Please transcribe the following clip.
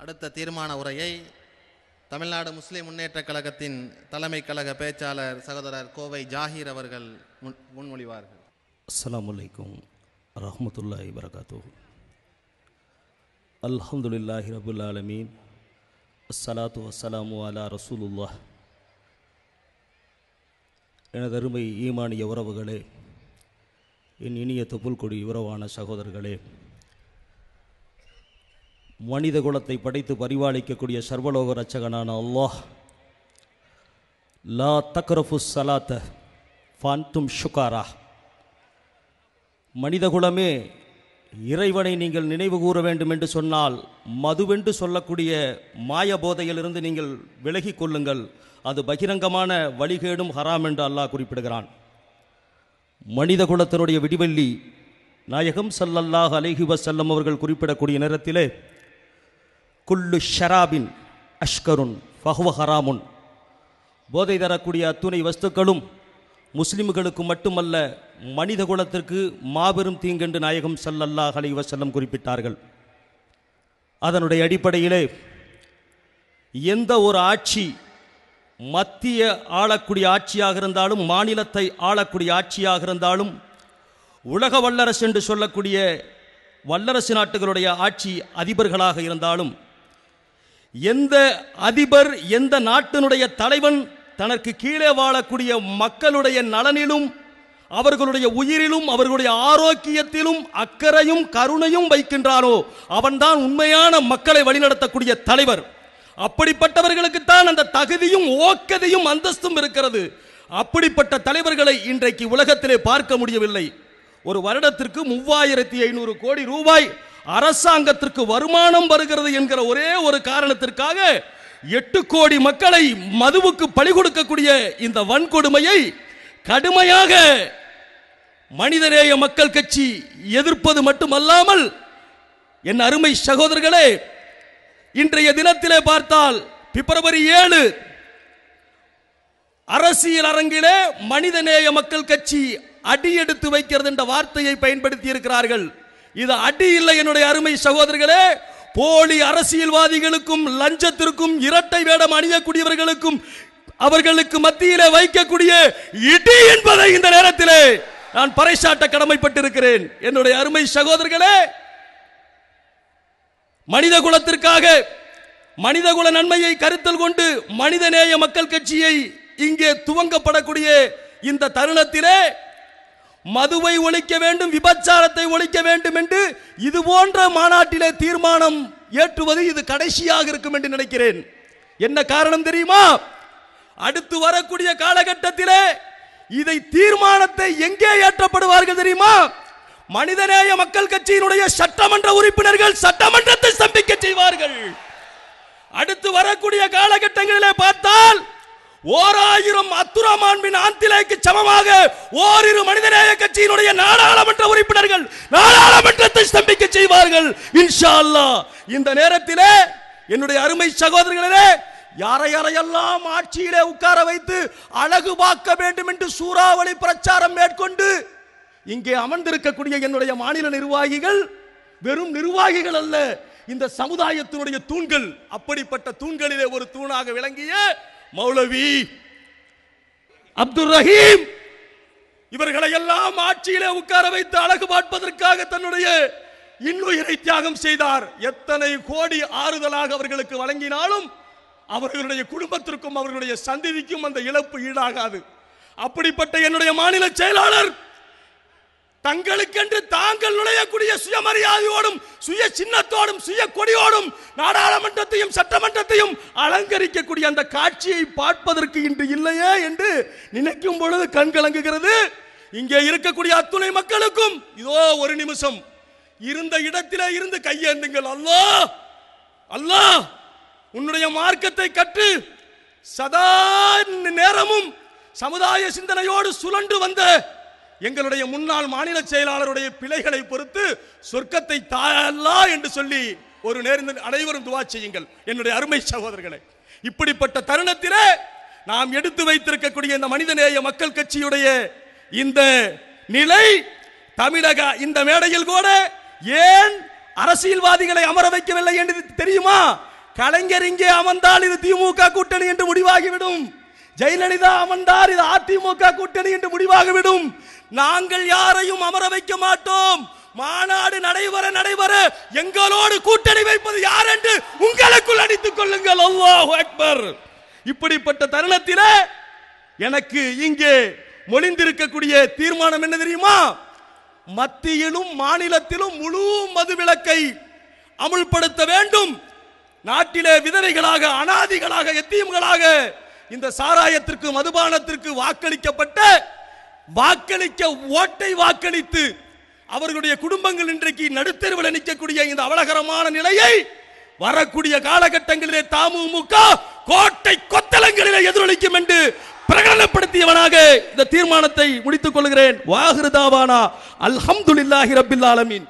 அடுத்த தீர்மான உரையை தமிழ்நாடு முஸ்லிம் முன்னேற்றக் கழகத்தின் தலைமை கழக பேச்சாளர் சகோதரர் கோவை ஜாகீர் அவர்கள் முன் முன்மொழிவார்கள். அஸ்லாம் வலைக்கும் ரஹ்மத்துல்லாஹி வரகாத்து அல்ஹம்துலில்லாஹி ரபுல் ஆலமீன். அஸ்ஸலாத்து வஸ்ஸலாமு அலா ரசூலுல்லா எனது அருமை ஈமானிய உறவுகளே என் இனிய தொப்புள்கொடி உறவான சகோதரர்களே மனித குலத்தை படைத்து பரிபாலிக்கக்கூடிய சர்வலோக ரச்சகனான அல்லாஹ். லா தக்ரஃபு சலாத்த ஃபான்தும் ஷுகாரா. மனிதகுலமே இறைவனை நீங்கள் நினைவு கூற வேண்டும் என்று சொன்னால் மதுவென்று சொல்லக்கூடிய மாய போதையிலிருந்து நீங்கள் விலகி கொள்ளுங்கள். அது பகிரங்கமான வழிகேடும் ஹராம் என்று அல்லாஹ் குறிப்பிடுகிறான். மனித குலத்தினுடைய விடிவெள்ளி நாயகம் சல்லல்லாஹ் அலேஹி வசல்லம் அவர்கள் குறிப்பிடக்கூடிய நேரத்திலே குல்லு ஷராபின் அஷ்கருன் ஃபஹுவ ஹராமுன். போதை தரக்கூடிய அத்துணை வஸ்துக்களும் முஸ்லிம்களுக்கு மட்டுமல்ல மனித குலத்திற்கு மாபெரும் தீங்கென்று நாயகம் சல்லல்லாஹ் அலைஹி வஸல்லம் குறிப்பிட்டார்கள். அதனுடைய அடிப்படையிலே எந்த ஒரு ஆட்சி மத்திய ஆளக்கூடிய ஆட்சியாக இருந்தாலும் மாநிலத்தை ஆளக்கூடிய ஆட்சியாக இருந்தாலும் உலக வல்லரசு என்று சொல்லக்கூடிய வல்லரசு நாட்டுகளுடைய ஆட்சி அதிபர்களாக இருந்தாலும் எந்த அதிபர் எந்த நாட்டினுடைய தலைவன் தனக்கு கீழே வாழக்கூடிய மக்களுடைய நலனிலும் அவர்களுடைய உயிரிலும் அவர்களுடைய ஆரோக்கியத்திலும் அக்கறையும் கருணையும் வைக்கின்றானோ அவன்தான் உண்மையான மக்களை வழிநடத்தக்கூடிய தலைவர். அப்படிப்பட்டவர்களுக்குத்தான் அந்த தகுதியும் ஓக்கதையும் அந்தஸ்தும் இருக்கிறது. அப்படிப்பட்ட தலைவர்களை இன்றைக்கு உலகத்திலே பார்க்க முடியவில்லை. ஒரு வருடத்திற்கு மூவாயிரத்தி ஐநூறு கோடி ரூபாய் அரசாங்கத்திற்கு வருமானம் வருகிறது என்கிற ஒரே ஒரு காரணத்திற்காக எட்டு கோடி மக்களை மதுவுக்கு பழி கொடுக்கக்கூடிய இந்த வன்கொடுமையை கடுமையாக மனிதநேய மக்கள் கட்சி எதிர்ப்பது மட்டுமல்லாமல் என் அருமை சகோதரர்களே இன்றைய தினத்திலே பார்த்தால் பிப்ரவரி ஏழு அரசியல் அரங்கிலே மனிதநேய மக்கள் கட்சி அடி எடுத்து வைக்கிறது என்ற வார்த்தையை பயன்படுத்தி இருக்கிறார்கள் இது அடி இல்லை என்னுடைய அருமை சகோதரர்களே. போலி அரசியல்வாதிகளுக்கும் லஞ்சத்திற்கும் இரட்டை வேடம் அணியக்கூடியவர்களுக்கும் அவர்களுக்கு மத்தியிலே வைக்கக்கூடிய இடி என்பதை இந்த நேரத்திலே நான் பறைசாட்ட கடமைப்பட்டிருக்கிறேன். என்னுடைய அருமை சகோதரர்களே மனித குலத்திற்காக மனிதகுல நன்மையை கருத்தில் கொண்டு மனிதநேய மக்கள் கட்சியை இங்கே துவங்கப்படக்கூடிய இந்த தருணத்திலே மதுவை ஒழிக்க வேண்டும் விபச்சாரத்தை ஒழிக்க வேண்டும் என்று இது போன்ற மாநாட்டிலே தீர்மானம் ஏற்றுவது இது கடைசியாக இருக்கும் என்று நினைக்கிறேன். என்ன காரணம் தெரியுமா? அடுத்து வரக்கூடிய காலகட்டத்திலே இதை தீர்மானத்தை எங்கே ஏற்றப்படுவார்கள் தெரியுமா? மனிதநேய மக்கள் கட்சியினுடைய சட்டமன்ற உறுப்பினர்கள் சட்டமன்றத்தை ஸ்தம்பிக்க செய்வார்கள். அடுத்து வரக்கூடிய காலகட்டங்களிலே பார்த்தால் ஓர் ஆயிரம் அத்துரமான்பின் ஆந்திலேக்கு சமமாக ஓரிரு மனிதநேய கட்சியினுடைய நாடாளுமன்ற உறுப்பினர்கள் நாடாளுமன்றத்தை ஸ்தம்பிக்க செய்வார்கள். இன்ஷா அல்லாஹ் இந்த நேரத்திலே என்னுடைய அருமை சகோதரர்களே யாரை யாரையெல்லாம் ஆட்சியிலே உட்கார வைத்து அழகு பார்க்க வேண்டும் என்று சூறாவளி பிரச்சாரம் மேற்கொண்டு இங்கே அமர்ந்திருக்கக்கூடிய என்னுடைய மாநில நிர்வாகிகள் வெறும் நிர்வாகிகள் அல்ல இந்த சமுதாயத்தினுடைய தூண்கள் அப்படிப்பட்ட தூண்களிலே ஒரு தூணாக விளங்கிய மௌலவி அப்துல் ரஹீம் இவர்களை எல்லாம் ஆட்சியிலே உட்கார வைத்து அழகு பார்ப்பதற்காக தன்னுடைய இன்னுயிரை தியாகம் செய்தார். எத்தனை கோடி ஆறுதலாக அவர்களுக்கு வழங்கினாலும் அவர்களுடைய குடும்பத்திற்கும் அவர்களுடைய சந்ததிக்கும் அந்த இழப்பு ஈடாகாது. அப்படிப்பட்ட என்னுடைய மாநில செயலாளர் தங்களுக்கென்று தாங்கள் நுழையக்கூடிய சுயமரியாதையோடும் சுய சின்னத்தோடும் சுய கொடியோடும் நாடாளுமன்றத்தையும் சட்டமன்றத்தையும் அலங்கரிக்கக்கூடிய அந்த காட்சியை பார்ப்பதற்கு இன்று இல்லையே என்று நினைக்கும் பொழுது கண் கலங்குகிறது. இங்கே இருக்கக்கூடிய அத்துணை மக்களுக்கும் இதோ ஒரு நிமிஷம். இருந்த இடத்திலே இருந்து கையேந்துங்கள். அல்லா! அல்லாஹ் உன்னுடைய மார்க்கத்தை கற்று சதா நேரமும் சமுதாய சிந்தனையோடு சுழன்று வந்த எங்களுடைய முன்னாள் மாநில செயலாளருடைய பிழைகளை பொறுத்து சொர்க்கத்தை தாயல்லா என்று சொல்லி ஒரு நேர்ந்த அனைவரும் துவா செய்யுங்கள். என்னுடைய அருமை சகோதரர்களை இப்படிப்பட்ட தருணத்திலே நாம் எடுத்து வைத்திருக்கக்கூடிய இந்த மனிதநேய மக்கள் கட்சியுடைய இந்த நிலை தமிழக இந்த மேடையில் கூட ஏன் அரசியல்வாதிகளை அமர வைக்கவில்லை என்று தெரியுமா? கலைஞர் இங்கே அமர்ந்தால் இது திமுக கூட்டணி என்று முடிவாகிவிடும். ஜெயலலிதா அமர்ந்தார். இது அதிமுக கூட்டணி என்று முடிவாகிவிடும். நாங்கள் யாரையும் அமர வைக்க மாட்டோம். மாநாடு நடைபெற நடைபெற எங்களோடு கூட்டணி வைப்பது யார் என்று உங்களுக்குள் அடித்துக் கொள்ளுங்கள். அல்லாஹ் அக்பர். இப்படிப்பட்ட தருணத்திலே எனக்கு இங்கே மொழிந்திருக்கக்கூடிய தீர்மானம் என்ன தெரியுமா? மத்தியிலும் மாநிலத்திலும் முழு மதுவிலக்கை அமுல்படுத்த வேண்டும். நாட்டிலே விதவைகளாக அனாதிகளாக எத்தீம்களாக இந்த சாராயத்திற்கு மதுபானத்திற்கு வாக்களிக்கப்பட்ட வாக்களிக்க ஓட்டை வாக்களித்து அவர்களுடைய குடும்பங்கள் இன்றைக்கு நடுத்தெருவில் நிற்கக்கூடிய இந்த அவலகரமான நிலையை வரக்கூடிய காலகட்டங்களிலே தமுமுக கோட்டை கொத்தளங்களிலே எதிரொலிக்கும் என்று பிரகடனப்படுத்தியவனாக இந்த தீர்மானத்தை முடித்துக் கொள்கிறேன். வாகிருதாவானா? அல்ஹம்துலில்லாஹி ரபில் ஆலமீன்.